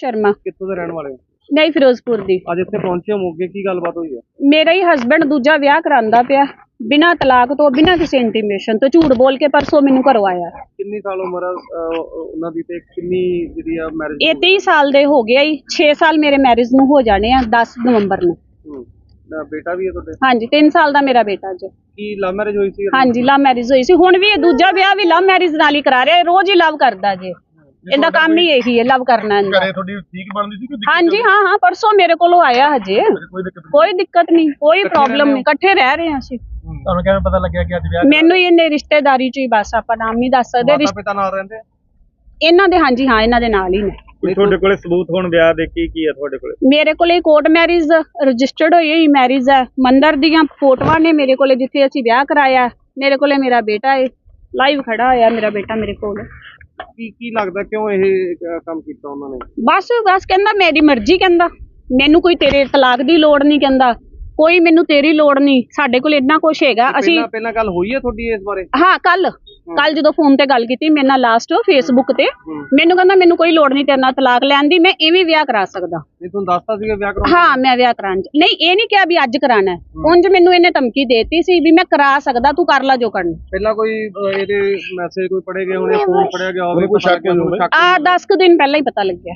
ਸ਼ਰਮਾ। ਕਿੱਥੋਂ ਦੇ ਰਹਿਣ ਵਾਲੇ ਹੋ? ਨਹੀਂ ਫਿਰੋਜ਼ਪੁਰ ਦੀ। ਅੱਜ ਇੱਥੇ ਪਹੁੰਚੇ ਹੋ ਮੋਗੇ ਕੀ ਗੱਲਬਾਤ ਹੋਈ ਹੈ? ਮੇਰਾ ਹੀ ਹਸਬੰਡ ਦੂਜਾ ਵਿਆਹ ਕਰਾਂਦਾ ਪਿਆ। ਬਿਨਾਂ ਤਲਾਕ ਤੋਂ ਬਿਨਾਂ ਕਿਸੇ ਇੰਟੀਮੇਸ਼ਨ ਤੋਂ ਝੂਠ ਬੋਲ ਕੇ ਪਰਸੋਂ ਮੈਨੂੰ ਕਰਵਾਇਆ ਕਿੰਨੀ ਸਾਲ ਉਮਰ ਆ ਅਹ, ਉਹਨਾਂ ਦੀ ਤੇ ਕਿੰਨੀ ਜਿਹੜੀ ਆ ਮੈਰਿਜ ਇਹ 30 ਸਾਲ ਦੇ ਹੋ ਗਿਆ ਹੀ 6 ਸਾਲ ਮੇਰੇ ਮੈਰਿਜ ਨੂੰ ਹੋ ਜਾਣੇ ਆ 10 ਨਵੰਬਰ ਨੂੰ। ਬੇਟਾ ਵੀ ਹੈ ਤੁਹਾਡੇ? ਹਾਂਜੀ 3 ਸਾਲ ਦਾ ਮੇਰਾ ਬੇਟਾ ਜੀ। ਕੀ ਲਵ ਮੈਰਿਜ ਹੋਈ ਸੀ? ਹਾਂਜੀ ਲਵ ਮੈਰਿਜ ਹੋਈ ਸੀ। ਹੁਣ ਵੀ ਇਹ ਦੂਜਾ ਵਿਆਹ ਵੀ ਲਵ ਮੈਰਿਜ ਨਾਲ ਹੀ ਕਰਾ ਰਿਹਾ ਇਹ ਰੋਜ਼ ਹੀ ਲਵ ਕਰਦਾ ਜੇ। ਇਹਦਾ ਕੰਮ ਹੀ ਇਹੀ ਹੈ ਲਵ ਕਰਨਾ ਇਹਦਾ। ਘਰੇ ਤੁਹਾਡੀ ਠੀਕ ਬਣਦੀ ਸੀ ਕਿ ਹਾਂਜੀ ਹਾਂ ਹਾਂ ਪਰਸੋਂ ਮੇਰੇ ਕੋਲੋਂ ਆਇਆ ਹਜੇ। ਕੋਈ ਦਿੱਕਤ ਕੋਈ ਦਿੱਕਤ ਨਹੀਂ ਕੋਈ ਪ੍ਰੋਬਲਮ ਨਹੀਂ ਇਕੱਠੇ ਰਹਿ ਰਹੇ ਹਾਂ ਅਸੀਂ। ਤੁਹਾਨੂੰ ਕਿਵੇਂ ਪਤਾ ਲੱਗਿਆ ਕਿ ਅੱਜ ਵਿਆਹ ਮੈਨੂੰ ਹੀ ਇਹਨੇ ਰਿਸ਼ਤੇਦਾਰੀ ਚ ਹੀ ਬਸ ਆਪਾਂ ਨਾਮ ਨਹੀਂ ਦੱਸ ਸਕਦੇ ਮਾਤਾ ਪਿਤਾ ਨਾਲ ਰਹਿੰਦੇ ਆ? ਇਹਨਾਂ ਦੇ ਹਾਂਜੀ ਹਾਂ ਇਹਨਾਂ ਦੇ ਨਾਲ ਹੀ ਨੇ। ਕੋਈ ਤੁਹਾਡੇ ਕੋਲੇ ਸਬੂਤ ਹੁਣ ਵਿਆਹ ਦੇ ਕੀ ਕੀ ਹੈ ਤੁਹਾਡੇ ਕੋਲੇ? ਮੇਰੇ ਕੋਲੇ ਕੋਰਟ ਮੈਰਿਜ ਰਜਿਸਟਰਡ ਹੋਈ ਹੋਈ ਮੈਰਿਜ ਹੈ। ਮੰਦਰ ਦੀਆਂ ਫੋਟੋਆਂ ਨੇ ਮੇਰੇ ਕੋਲੇ ਜਿੱਥੇ ਅਸੀਂ ਵਿਆਹ ਕਰਾਇਆ। ਮੇਰੇ ਕੋਲੇ ਮੇਰਾ ਬੇਟਾ ਹੈ ਲਾਈਵ ਖੜਾ ਹੋਇਆ ਮੇਰਾ ਬੇਟਾ ਮੇਰੇ ਕੋਲ। ਕੀ ਕੀ ਲੱਗਦਾ ਕਿਉਂ ਇਹ ਅਹ, ਕੰਮ ਕੀਤਾ ਉਹਨਾਂ ਨੇ? ਬਸ ਬਸ ਕਹਿੰਦਾ ਮੇਰੀ ਮਰਜ਼ੀ ਕਹਿੰਦਾ। ਮੈਨੂੰ ਕੋਈ ਤੇਰੇ ਤਲਾਕ ਦੀ ਲੋੜ ਨਹੀਂ ਕਹਿੰਦਾ। ਕੋਈ ਮੈਨੂੰ ਤੇਰੀ ਲੋੜ ਨਹੀਂ। ਸਾਡੇ ਕੋਲ ਇੰਨਾ ਕੁਝ ਹੈਗਾ। ਅਸੀਂ ਪਹਿਲਾਂ ਪਹਿਲਾਂ ਗੱਲ ਹੋਈ ਹੈ ਤੁਹਾਡੀ ਇਸ ਬਾਰੇ? ਹਾਂ ਕੱਲ ਕੱਲ ਜਦੋਂ ਫੋਨ ਤੇ ਗੱਲ ਕੀਤੀ ਮੇਰੇ ਨਾਲ ਲਾਸਟ ਫੇਸਬੁੱਕ ਤੇ ਮੈਨੂੰ ਕਹਿੰਦਾ ਮੈਨੂੰ ਕੋਈ ਲੋੜ ਨਹੀਂ ਤੇਰੇ ਨਾਲ ਤਲਾਕ ਲੈਣ ਦੀ ਮੈਂ ਇਵੇਂ ਵਿਆਹ ਕਰਾ ਸਕਦਾ। ਨਹੀਂ ਤੁਹਾਨੂੰ ਦੱਸਤਾ ਸੀਗਾ ਵਿਆਹ ਕਰਾਉਣਾ ਹਾਂ ਮੈਂ ਵਿਆਹ ਕਰਾਉਣ ਨਹੀਂ ਇਹ ਨਹੀਂ ਕਿਹਾ ਵੀ ਅੱਜ ਕਰਾਣਾ ਉਂਝ ਮੈਨੂੰ ਇਹਨੇ ਧਮਕੀ ਦੇਤੀ ਸੀ ਵੀ ਮੈਂ ਕਰਾ ਸਕਦਾ ਤੂੰ ਕਰ ਲੈ ਜੋ ਕਰਨਾ। ਪਹਿਲਾਂ ਕੋਈ ਇਹਦੇ ਮੈਸੇਜ ਕੋਈ ਪੜੇ ਗਏ ਹੋਣੇ ਫੋਨ ਪੜਿਆ ਗਿਆ ਹੋਵੇ ਕੋਈ ਸ਼ੱਕ ਆ 10 ਕੁ ਦਿਨ ਪਹਿਲਾਂ ਹੀ ਪਤਾ ਲੱਗਿਆ।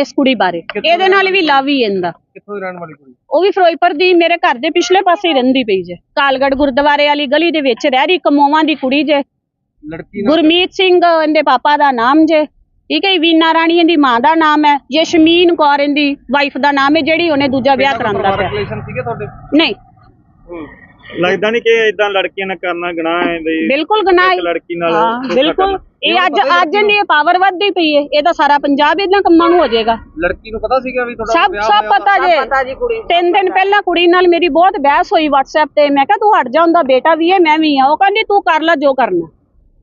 ਇਸ ਕੁੜੀ ਬਾਰੇ। ਇਹਦੇ ਨਾਲ ਵੀ ਲਵ ਹੀ ਇਹਦਾ। ਕਿੱਥੋਂ ਦੀ ਰਹਿਣ ਵਾਲੀ ਕੁੜੀ? ਉਹ ਵੀ ਫਿਰੋਜ਼ਪੁਰ ਦੀ ਮੇਰੇ ਘਰ ਦੇ ਪਿਛਲੇ ਪਾਸੇ ਹੀ ਰਹਿੰਦੀ ਪਈ ਜੇ। ਕਾਲਗੜ ਗੁਰਦੁਆਰੇ ਵਾਲੀ ਗਲੀ ਦੇ ਵਿੱਚ ਰਹਿ ਰਹੀ ਕਮੋਵਾਂ ਦੀ ਕੁੜੀ ਜੇ। ਲੜਕੀ ਗੁਰਮੀਤ ਸਿੰਘ ਇਹਦੇ ਪਾਪਾ ਦਾ ਨਾਮ ਜੇ। ਠੀਕ ਹੈ ਜੀ, ਵੀਨਾ ਰਾਣੀ ਇਹਦੀ ਮਾਂ ਦਾ ਨਾਮ ਹੈ। ਯਸ਼ਮੀਨ ਕੌਰ ਇਹਦੀ ਵਾਈਫ ਦਾ ਨਾਮ ਹੈ ਜਿਹੜੀ ਉਹਨੇ ਦੂਜਾ ਵਿਆਹ ਕਰਾਂਦਾ ਪਿਆ। ਰਿਲੇਸ਼ਨ ਸੀਗੇ ਤੁਹਾਡੇ? ਨਹੀਂ। ਲੱਗਦਾ ਨਹੀਂ ਕਿ ਇਦਾਂ ਲੜਕੀਆਂ ਨਾਲ ਕਰਨਾ ਗੁਨਾਹ ਹੈ ਬਈ ਬਿਲਕੁਲ ਗੁਨਾਹ ਹੈ। ਲੜਕੀ ਨਾਲ ਬਿਲਕੁਲ। ਇਹ ਅੱਜ ਅੱਜ ਇਹਦੀ ਪਾਵਰ ਵੱਧਦੀ ਪਈ ਹੈ। ਇਹ ਤਾਂ ਸਾਰਾ ਪੰਜਾਬ ਇਹਨਾਂ ਕੰਮਾਂ ਨੂੰ ਹੋ ਜਾਏਗਾ। ਲੜਕੀ ਨੂੰ ਪਤਾ ਸੀਗਾ ਵੀ ਤੁਹਾਡਾ ਸਭ ਵਿਆਹ ਸਭ ਹੋਇਆ ਪਤਾ ਜੇ। ਤਿੰਨ ਦਿਨ ਪਹਿਲਾਂ ਕੁੜੀ ਨਾਲ ਮੇਰੀ ਬਹੁਤ ਬਹਿਸ ਹੋਈ WhatsApp ਤੇ। ਮੈਂ ਕਿਹਾ ਤੂੰ ਹਟ ਜਾ ਹੁੰਦਾ ਬੇਟਾ ਵੀ ਹੈ ਮੈਂ ਵੀ ਆ ਉਹ ਕਹਿੰਦੀ ਤੂੰ ਕਰ ਲੈ ਜੋ ਕਰਨਾ।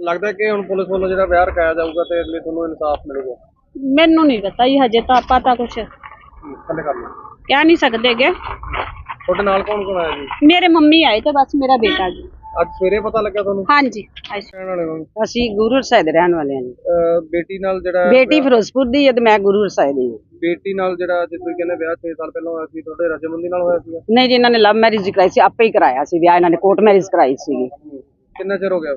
ਲੱਗਦਾ ਕਿ ਹੁਣ ਪੁਲਿਸ ਵੱਲੋਂ ਜਿਹੜਾ ਵਿਆਹ ਰਖਾਇਆ ਜਾਊਗਾ ਤੇ ਅਗਲੇ ਤੁਹਾਨੂੰ ਇਨਸਾਫ ਮਿਲੂਗਾ? ਮੈਨੂੰ ਨਹੀਂ ਪਤਾ ਜੀ ਹਜੇ ਤਾਂ ਆਪਾਂ ਤਾਂ ਕੁਝ ਥੱਲੇ ਕਰ ਲਓ। ਕਹਿ ਨਹੀਂ ਸਕਦੇਗੇ ਤੁਹਾਡੇ ਨਾਲ ਕੌਣ ਕੌਣ ਆਇਆ ਜੀ? ਮੇਰੇ ਮੰਮੀ ਆਏ ਤੇ ਬਸ ਮੇਰਾ ਬੇਟਾ ਜੀ। ਅੱਜ ਸਵੇਰੇ ਪਤਾ ਲੱਗਾ ਤੁਹਾਨੂੰ? ਹਾਂਜੀ। ਰਹਿਣ ਵਾਲੇ ਹੋ ਅਸੀਂ ਗੁਰੂ ਰਸਾਏ ਦੇ ਰਹਿਣ ਵਾਲੇ ਹਾਂ ਜੀ। ਅਹ ਬੇਟੀ ਨਾਲ ਜਿਹੜਾ ਬੇਟੀ ਫਿਰੋਜ਼ਪੁਰ ਦੀ ਹੈ ਤੇ ਮੈਂ ਗੁਰੂ ਰਸਾਏ ਦੀ ਹਾਂ। ਬੇਟੀ ਨਾਲ ਜਿਹੜਾ ਅੱਜ ਤੁਸੀਂ ਕਹਿੰਦੇ ਵਿਆਹ 6 ਸਾਲ ਪਹਿਲਾਂ ਹੋਇਆ ਸੀ ਤੁਹਾਡੇ ਰਜਮੰਦੀ ਨਾਲ ਹੋਇਆ ਸੀਗਾ? ਨਹੀਂ ਜੀ ਇਹਨਾਂ ਨੇ ਲਵ ਮੈਰਿਜ ਕਰਾਈ ਸੀ ਆਪੇ ਹੀ ਕਰਾਇਆ ਸੀ ਵਿਆਹ ਇਹਨਾਂ ਨੇ ਕੋਰਟ ਮੈਰਿਜ ਕਰਾਈ ਸੀਗੀ। ਕਿੰਨਾ ਚਿਰ ਹੋ ਗਿਆ?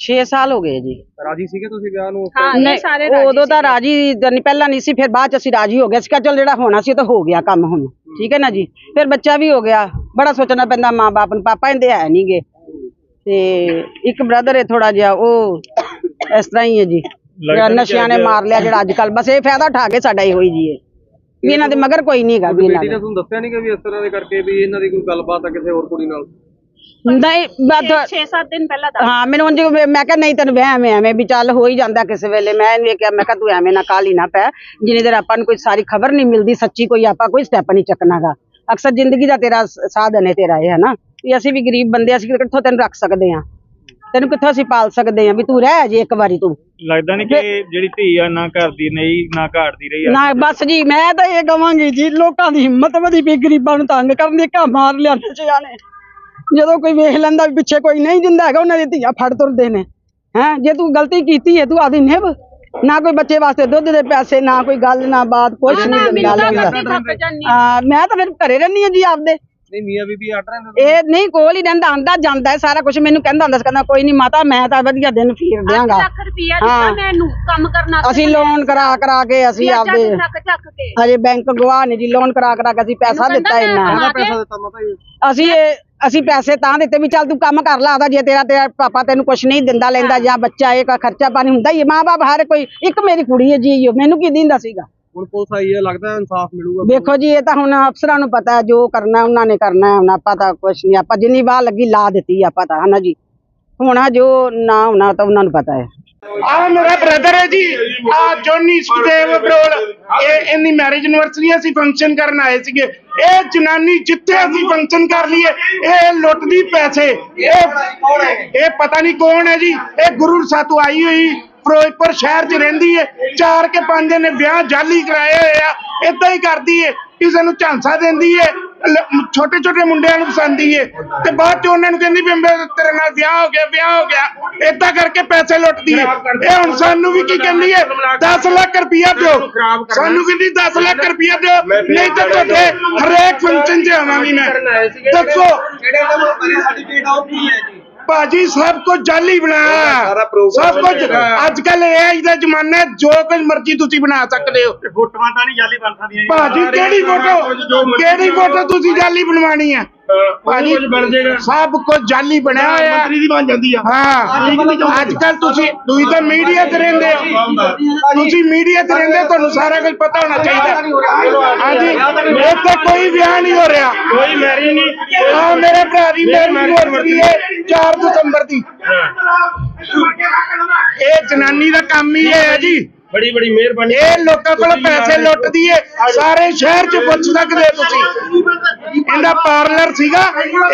6 ਸਾਲ ਹੋ ਗਏ ਜੀ। ਰਾਜੀ ਸੀਗੇ ਤੁਸੀਂ ਵਿਆਹ ਨੂੰ ਹਾਂ ਇਹ ਸਾਰੇ ਉਹ ਉਦੋਂ ਤਾਂ ਰਾਜੀ ਨਹੀਂ ਪਹਿਲਾਂ ਨਹੀਂ ਸੀ ਫਿਰ ਬਾਅਦ ਚ ਅਸੀਂ ਰਾਜੀ ਹੋ ਗਏ। ਸੀ ਕਿਹਾ ਚਲ ਜਿਹੜਾ ਹੋਣਾ ਸੀ ਉਹ ਤਾਂ ਹੋ ਗਿਆ ਕੰਮ ਹੁਣ। ਠੀਕ ਹੈ ਨਾ ਜੀ? ਫਿਰ ਬੱਚਾ ਵੀ ਹੋ ਗਿਆ। ਬੜਾ ਸੋਚਣਾ ਪੈਂਦਾ ਮਾਂ-ਬਾਪ ਨੂੰ। ਪਾਪਾ ਇਹਦੇ ਹੈ ਨਹੀਂਗੇ ਤੇ ਇੱਕ ਬ੍ਰਦਰ ਹੈ ਥੋੜਾ ਜਿਹਾ ਉਹ ਇਸ ਤਰ੍ਹਾਂ ਹੀ ਹੈ ਜੀ। ਜਿਹੜਾ ਨਸ਼ਿਆਂ ਨੇ ਮਾਰ ਲਿਆ ਜਿਹੜਾ ਅੱਜ ਕੱਲ ਬਸ ਇਹ ਫਾਇਦਾ ਉਠਾ ਕੇ ਸਾਡਾ ਹੀ ਹੋਈ ਜੀ ਇਹ ਵੀ ਇਹਨਾਂ ਦੇ ਮਗਰ ਕੋਈ ਨਹੀਂ ਹੈਗਾ ਵੀ ਇਹਨਾਂ ਬੇਟੀ ਦਾ। ਨੇ ਤੁਹਾਨੂੰ ਦੱਸਿਆ ਨਹੀਂ ਕਿ ਵੀ ਇਸ ਤਰ੍ਹਾਂ ਦੇ ਕਰਕੇ ਵੀ ਇਹਨਾਂ ਦੀ ਕੋਈ ਗੱਲਬਾਤ ਆ ਕਿਸੇ ਹੋਰ ਕੁੜੀ ਨਾਲ? ਨਹੀਂ ਤਾਂ- 6-7 ਦਿਨ ਪਹਿਲਾਂ ਦਾ ਹਾਂ ਮੈਨੂੰ ਉਂਝ ਮੈਂ ਮੈਂ ਕਿਹਾ ਨਹੀਂ ਤੈਨੂੰ ਵਹਿਮ ਹੈ ਐਵੇਂ ਵੀ ਚੱਲ ਹੋ ਹੀ ਜਾਂਦਾ ਕਿਸੇ ਵੇਲੇ। ਮੈਂ ਇਹਨੂੰ ਇਹ ਕਿਹਾ ਮੈਂ ਕਿਹਾ ਤੂੰ ਐਵੇਂ ਨਾ ਕਾਲੀ ਨਾ ਪੈ। ਜਿੰਨੀ ਦੇਰ ਆਪਾਂ ਨੂੰ ਕੋਈ ਸਾਰੀ ਖਬਰ ਨਹੀਂ ਮਿਲਦੀ ਸੱਚੀ ਕੋਈ ਆਪਾਂ ਕੋਈ ਸਟੈਪ ਨਹੀਂ ਚੱਕਣਾਗਾ। ਅਕਸਰ ਜ਼ਿੰਦਗੀ ਦਾ ਤੇਰਾ ਸਾਧਨ ਹੈ ਤੇਰਾ ਇਹ ਹੈ ਨਾ ਵੀ ਅਸੀਂ ਵੀ ਗਰੀਬ ਬੰਦੇ ਅਸੀਂ ਕਿੱਥੋਂ ਤੈਨੂੰ ਰੱਖ ਸਕਦੇ ਹਾਂ ਤੈਨੂੰ ਕਿੱਥੋਂ ਅਸੀਂ ਪਾਲ ਸਕਦੇ ਹਾਂ ਵੀ ਤੂੰ ਰਹਿ ਜੇ ਇੱਕ ਵਾਰੀ ਤੂੰ। ਲੱਗਦਾ ਨਹੀਂ ਕਿ ਜਿਹੜੀ ਧੀ ਆ ਨਾ ਘਰ ਦੀ ਨਹੀਂ ਨਾ ਘਾਟ ਦੀ ਰਹੀ ਆ। ਨਾ ਬਸ ਜੀ ਮੈਂ ਤਾਂ ਇਹ ਕਵਾਂਗੀ ਜੀ ਲੋਕਾਂ ਦੀ ਹਿੰਮਤ ਵਧੀ ਪਈ ਗਰੀਬਾਂ ਨੂੰ ਤੰਗ ਕਰਨ ਦੀ ਕਾ ਮਾਰ ਲਿਆਂਦੇ ਚ ਨੇ ਜਦੋਂ ਕੋਈ ਵੇਖ ਲੈਂਦਾ ਵੀ ਪਿੱਛੇ ਕੋਈ ਨਹੀਂ ਦਿੰਦਾ ਹੈਗਾ ਉਹਨਾਂ ਦੀ ਧੀਆਂ ਫੜ ਤੁਰਦੇ ਨੇ। ਹੈ ਜੇ ਤੂੰ ਗਲਤੀ ਕੀਤੀ ਹੈ ਤੂੰ ਆਦੀ ਨਿਭ। ਨਾ ਕੋਈ ਬੱਚੇ ਵਾਸਤੇ ਦੁੱਧ ਦੇ ਪੈਸੇ ਨਾ ਕੋਈ ਗੱਲ ਨਾ ਬਾਤ ਕੁਛ ਨਹੀਂ ਮੈਂ ਤਾਂ ਫਿਰ ਘਰੇ ਰਹਿੰਦੀ ਹਾਂ ਜੀ ਆਪਦੇ। ਨਹੀਂ ਮੀਆਂ ਬੀਬੀ ਅੱਡ ਰਹੇ ਨੇ ਇਹ ਨਹੀਂ ਕੋਲ ਹੀ ਰਹਿੰਦਾ ਆਂਦਾ ਜਾਂਦਾ ਹੈ ਸਾਰਾ ਕੁਝ ਮੈਨੂੰ ਕਹਿੰਦਾ ਹੁੰਦਾ ਸੀ ਕਹਿੰਦਾ ਕੋਈ ਨਹੀਂ ਮਾਤਾ ਮੈਂ ਤਾਂ ਵਧੀਆ ਦਿਨ ਫੇਰ ਦਿਆਂਗਾ। ਲੱਖ ਰੁਪਿਆ ਦਿੱਤਾ ਮੈਨੂੰ ਕੰਮ ਕਰਨਾ ਅਸੀਂ ਲੋਨ ਕਰਾ ਕਰਾ ਕੇ ਅਸੀਂ ਆਪਦੇ ਚੱਕ ਚੱਕ ਕੇ। ਹਜੇ ਬੈਂਕ ਗਵਾਹ ਨੇ ਜੀ ਲੋਨ ਕਰਾ ਕਰਾ ਕੇ ਅਸੀਂ ਪੈਸਾ ਦਿੱਤਾ ਇੰਨਾ। ਕਿਹਦਾ ਪੈਸਾ ਦਿੱਤਾ ਮਾਤਾ ਜੀ? ਅਸੀਂ ਇਹ ਅਸੀਂ ਪੈਸੇ ਤਾਂ ਦਿੱਤੇ ਵੀ ਚੱਲ ਤੂੰ ਕੰਮ ਕਰ ਲਾ ਆਦਾ ਜੇ ਤੇਰਾ ਤੇਰਾ ਪਾਪਾ ਤੈਨੂੰ ਕੁਝ ਨਹੀਂ ਦਿੰਦਾ ਲੈਂਦਾ ਜਾਂ ਬੱਚਾ ਇਹ ਕਾ ਖਰਚਾ ਪਾਣੀ ਹੁੰਦਾ ਹੀ ਹੈ ਮਾਂ-ਬਾਪ ਹਰ ਕੋਈ ਇੱਕ ਮੇਰੀ ਕੁੜੀ ਹੈ ਜੀ ਉਹ ਮੈਨੂੰ ਕੀ ਦਿੰਦਾ ਸੀਗਾ? ਹੁਣ ਪੁਲਿਸ ਆਈ ਹੈ ਲੱਗਦਾ ਇਨਸਾਫ ਮਿਲੂਗਾ ਵੇਖੋ ਜੀ ਇਹ ਤਾਂ ਹੁਣ ਅਫਸਰਾਂ ਨੂੰ ਪਤਾ ਹੈ ਜੋ ਕਰਨਾ ਉਹਨਾਂ ਨੇ ਕਰਨਾ ਹੈ ਹੁਣ ਆਪਾਂ ਤਾਂ ਕੁਝ ਨਹੀਂ ਆਪਾਂ ਜਿੰਨੀ ਵਾਹ ਲੱਗੀ ਲਾ ਦਿੱਤੀ ਆਪਾਂ ਤਾਂ ਹਨਾ ਜੀ? ਹੋਣਾ ਜੋ ਨਾ ਹੋਣਾ ਤਾਂ ਉਹਨਾਂ ਨੂੰ ਪਤਾ ਹੈ। ਆ ਮੇਰਾ ਬ੍ਰਦਰ ਹੈ ਜੀ। ਆ ਜੋਨੀ ਸੁਦੇਵ ਬਰੋਲ ਇਹ ਇੰਨੀ ਮੈਰਿਜ ਐਨਵਰਸਰੀ ਅਸੀਂ ਫੰਕਸ਼ਨ ਕਰਨ ਆਏ ਸੀਗੇ। ਇਹ ਜਨਾਨੀ ਜਿੱਥੇ ਅਸੀਂ ਫੰਕਸ਼ਨ ਕਰ ਲਈਏ ਇਹ ਲੁੱਟਦੀ ਪੈਸੇ। ਇਹ ਇਹ ਪਤਾ ਨਹੀਂ ਕੌਣ ਹੈ ਜੀ। ਇਹ ਗੁਰੂ ਸਾਤੂ ਆਈ ਹੋਈ। ਫਿਰੋਜ਼ਪੁਰ ਸ਼ਹਿਰ 'ਚ ਰਹਿੰਦੀ ਹੈ ਚਾਰ ਕੇ ਪੰਜ ਨੇ ਵਿਆਹ ਜਾਲੀ ਕਰਾਏ ਹੋਏ ਆ ਇਦਾਂ ਹੀ ਕਰਦੀ ਹੈ ਕਿਸੇ ਨੂੰ ਝਾਂਸਾ ਦਿੰਦੀ ਹੈ ਛੋਟੇ ਛੋਟੇ ਮੁੰਡਿਆਂ ਨੂੰ ਪਸੰਦੀ ਹੈ ਤੇ ਬਾਅਦ ਚ ਉਹਨਾਂ ਨੂੰ ਕਹਿੰਦੀ ਵੀ ਮੇਰੇ ਤੇਰੇ ਨਾਲ ਵਿਆਹ ਹੋ ਗਿਆ ਵਿਆਹ ਹੋ ਗਿਆ ਏਦਾਂ ਕਰਕੇ ਪੈਸੇ ਲੁੱਟਦੀ ਹੈ ਇਹ ਹੁਣ ਸਾਨੂੰ ਵੀ ਕੀ ਕਹਿੰਦੀ ਹੈ 10 ਲੱਖ ਰੁਪਇਆ ਦਿਓ। ਸਾਨੂੰ ਕਹਿੰਦੀ 10 ਲੱਖ ਰੁਪਇਆ ਦਿਓ। ਨਹੀਂ ਤਾਂ ਤੁਹਾਡੇ ਹਰੇਕ ਫੰਕਸ਼ਨ 'ਚ ਆਵਾਂਗੀ ਮੈਂ। ਦੱਸੋ। ਜਿਹੜੇ ਸਰਟੀਫਿਕੇਟ ਕੀ ਹੈ ਜੀ? ਭਾਜੀ ਸਭ ਕੁਝ ਜਾਲੀ ਬਣਾਇਆ ਸਾਰਾ ਸਭ ਕੁਝ ਅੱਜ ਕੱਲ ਇਹ ਦਾ ਜ਼ਮਾਨਾ ਹੈ, ਜੋ ਕੁਝ ਮਰਜ਼ੀ ਤੁਸੀਂ ਬਣਾ ਸਕਦੇ ਹੋ। ਫੋਟੋਆਂ ਤਾਂ ਨਹੀਂ ਜਾਲੀ ਬਣ ਸਕਦੀਆਂ ਜੀ। ਭਾਜੀ ਕਿਹੜੀ ਫੋਟੋ ਕਿਹੜੀ ਫੋਟੋ ਤੁਸੀਂ ਜਾਲੀ ਬਣਵਾਣੀ ਹੈ? ਭਾਜੀ ਸਭ ਕੁਝ ਜਾਲੀ ਬਣਿਆ ਹੋਇਆ। ਹੈ। ਦੀ ਬਣ ਜਾਂਦੀ ਆ। ਹਾਂ। ਅੱਜ ਕੱਲ ਤੁਸੀਂ ਤੁਸੀਂ ਤਾਂ ਮੀਡੀਆ ਤੇ ਰਹਿੰਦੇ ਹੋ। ਤੁਸੀਂ ਮੀਡੀਆ ਤੇ ਰਹਿੰਦੇ ਹੋ, ਤੁਹਾਨੂੰ ਸਾਰਾ ਕੁਝ ਪਤਾ ਹੋਣਾ ਚਾਹੀਦਾ। ਹਾਂਜੀ। ਇੱਥੇ ਕੋਈ ਵਿਆਹ ਨਹੀਂ ਹੋ ਰਿਹਾ। ਕੋਈ ਮੈਰਿਜ ਨਹੀਂ। ਹਾਂ ਮੇਰੇ ਭਰਾ ਦੀ ਮੈਰਿਜ ਹੈ 4 ਦਸੰਬਰ ਦੀ। ਇਹ ਜਨਾਨੀ ਦਾ ਕੰਮ ਹੀ ਇਹ ਹੈ ਜੀ। ਬੜੀ ਬੜੀ ਮਿਹਰਬਾਨੀ। ਇਹ ਲੋਕਾਂ ਕੋਲ ਪੈਸੇ ਲੁੱਟਦੀ ਏ ਸਾਰੇ ਸ਼ਹਿਰ 'ਚ ਪੁੱਛ ਸਕਦੇ ਤੁਸੀਂ। ਇਹਦਾ ਪਾਰਲਰ ਸੀਗਾ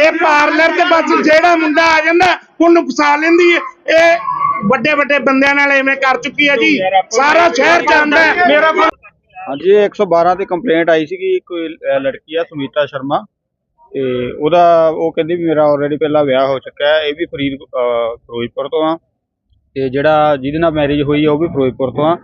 ਇਹ ਪਾਰਲਰ ਤੇ ਬਸ ਜਿਹੜਾ ਮੁੰਡਾ ਆ ਜਾਂਦਾ ਉਹਨੂੰ ਫਸਾ ਲੈਂਦੀ ਏ। ਇਹ ਵੱਡੇ ਵੱਡੇ ਬੰਦਿਆਂ ਨਾਲ ਐਵੇਂ ਕਰ ਚੁੱਕੀ ਹੈ ਜੀ। ਸਾਰਾ ਸ਼ਹਿਰ ਜਾਣਦਾ ਹੈ। ਮੇਰਾ ਹਾਂਜੀ ਇਹ 112 ਤੇ ਕੰਪਲੇਂਟ ਆਈ ਸੀਗੀ ਕੋਈ ਲੜਕੀ ਆ ਸੁਮੀਤਾ ਸ਼ਰਮਾ। ਤੇ ਉਹਦਾ ਉਹ ਕਹਿੰਦੀ ਵੀ ਮੇਰਾ ਆਲਰੇਡੀ ਪਹਿਲਾਂ ਵਿਆਹ ਹੋ ਚੁੱਕਾ ਹੈ ਇਹ ਵੀ ਫਰੀਦ ਫਿਰੋਜ਼ਪੁਰ ਤੋਂ ਆ। ਤੇ ਜਿਹੜਾ ਜਿਹਦੇ ਨਾਲ ਮੈਰਿਜ ਹੋਈ ਆ, ਉਹ ਵੀ ਫਿਰੋਜ਼ਪੁਰ ਤੋਂ ਆ।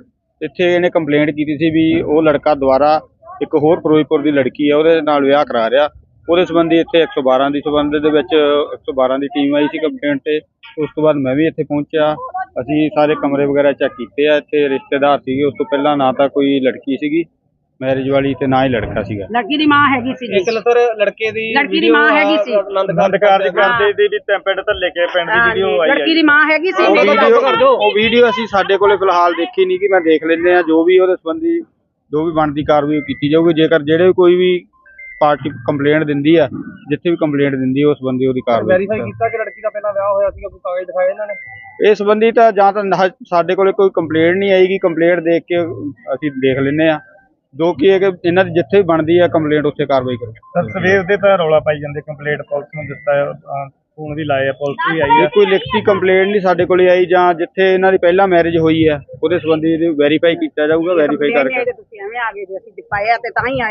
ਇੱਥੇ ਇਹਨੇ ਕੰਪਲੇਂਟ ਕੀਤੀ ਸੀ ਵੀ ਉਹ ਲੜਕਾ ਦੁਬਾਰਾ ਇੱਕ ਹੋਰ ਫਿਰੋਜ਼ਪੁਰ ਦੀ ਲੜਕੀ ਆ, ਉਹਦੇ ਨਾਲ ਵਿਆਹ ਕਰਾ ਰਿਹਾ। ਉਹਦੇ ਸੰਬੰਧੀ ਇੱਥੇ 112 ਦੀ ਸੰਬੰਧ ਦੇ ਵਿੱਚ 112 ਦੀ ਟੀਮ ਆਈ ਸੀ ਕੰਪਲੇਂਟ ਤੇ। ਉਸ ਤੋਂ ਬਾਅਦ ਮੈਂ ਵੀ ਇੱਥੇ ਪਹੁੰਚਿਆ। ਅਸੀਂ ਸਾਰੇ ਕਮਰੇ ਵਗੈਰਾ ਚੈੱਕ ਕੀਤੇ ਆ। ਇੱਥੇ ਰਿਸ਼ਤੇਦਾਰ ਸੀਗੇ, ਉਸ ਤੋਂ ਪਹਿਲਾਂ ਨਾ ਤਾਂ ਕੋਈ ਲੜਕੀ ਸੀਗੀ। ਮੈਰਿਜ ਵਾਲੀ ਤੇ ਨਾ ਹੀ ਲੜਕਾ ਸੀਗਾ। ਲੜਕੀ ਦੀ ਮਾਂ ਹੈਗੀ ਸੀ ਇੱਕ ਸਰ ਲੜਕੇ ਦੀ ਲੜਕੀ ਦੀ ਮਾਂ ਹੈਗੀ ਸੀ। ਆਨੰਦ ਕਾਰਜ ਕਰਦੇ। ਦੀ ਵੀ ਤੇ ਪਿੰਡ ਧੱਲੇ ਕੇ ਪਿੰਡ ਦੀ ਵੀਡੀਓ ਆਈ ਲੜਕੀ ਹੈ ਦੀ ਮਾਂ ਹੈਗੀ ਸੀ ਉਹ ਮੇਰੇ ਵੀਡੀਓ ਉਹ ਵੀਡੀਓ ਅਸੀਂ ਸਾਡੇ ਕੋਲੇ ਫਿਲਹਾਲ ਦੇਖੀ ਨਹੀਂ ਕਿ ਮੈਂ ਦੇਖ ਲੈਂਦੇ ਆ ਜੋ ਵੀ ਉਹਦੇ ਸੰਬੰਧੀ ਜੋ ਵੀ ਬਣਦੀ ਕਾਰਵਾਈ ਉਹ ਕੀਤੀ ਜਾਊਗੀ। ਜੇਕਰ ਜਿਹੜੇ ਵੀ ਕੋਈ ਵੀ ਪਾਰਟੀ ਕੰਪਲੇਂਟ ਦਿੰਦੀ ਆ ਜਿੱਥੇ ਵੀ ਕੰਪਲੇਂਟ ਦਿੰਦੀ ਆ ਉਸ ਸੰਬੰਧੀ ਉਹਦੀ ਕਾਰਵਾਈ ਵੈਰੀਫਾਈ ਕੀਤਾ ਕਿ ਲੜਕੀ ਦਾ ਪਹਿਲਾਂ ਵਿਆਹ ਹੋਇਆ ਸੀਗਾ ਕੋਈ ਕਾਗਜ਼ ਦਿਖਾਏ ਇਹਨਾਂ ਨੇ? ਇਸ ਸੰਬੰਧੀ ਤਾਂ ਜਾਂ ਤਾਂ ਨਾ- ਸਾਡੇ ਕੋਲੇ ਕੋਈ ਕੰਪਲੇਂਟ ਨਹੀਂ ਆਏਗੀ ਕੰਪਲੇਂਟ ਦੇਖ ਕੇ ਅਸੀਂ ਦੇਖ ਲੈਂਦੇ ਆ ਜੋ ਕੀ ਹੈ ਕਿ ਇਹਨਾਂ ਦੀ ਜਿੱਥੇ ਵੀ ਬਣਦੀ ਆ ਕੰਪਲੇਂਟ ਉੱਥੇ ਕਾਰਵਾਈ ਕਰੋ। ਸਰ ਸਵੇਰ ਦੇ ਤਾਂ ਰੌਲਾ ਪਾਈ ਜਾਂਦੇ ਕੰਪਲੀਟ ਪੁਲਿਸ ਨੂੰ ਦਿੱਤਾ ਹੈ ਅਹ ਫੋਨ ਵੀ ਲਾਏ ਆ ਪੁਲਿਸ ਵੀ ਆਈ ਇਹ ਹੈ ਕੋਈ ਲਿਖਤੀ ਕੰਪਲੇਂਟ ਨਹੀਂ ਸਾਡੇ ਕੋਲੇ ਆਈ ਜਾਂ ਜਿੱਥੇ ਇਹਨਾਂ ਦੀ ਪਹਿਲਾਂ ਮੈਰਿਜ ਹੋਈ ਆ ਉਹਦੇ ਸੰਬੰਧੀ ਵੈਰੀਫਾਈ ਕੀਤਾ ਜਾਊਗਾ ਵੈਰੀਫਾਈ ਕਰਕੇ। ਤੁਸੀਂ ਐਵੇਂ ਆ ਗਏ ਜੇ ਅਸੀਂ ਪਾਇਆ ਤੇ ਤਾਂ ਹੀ ਆਏ।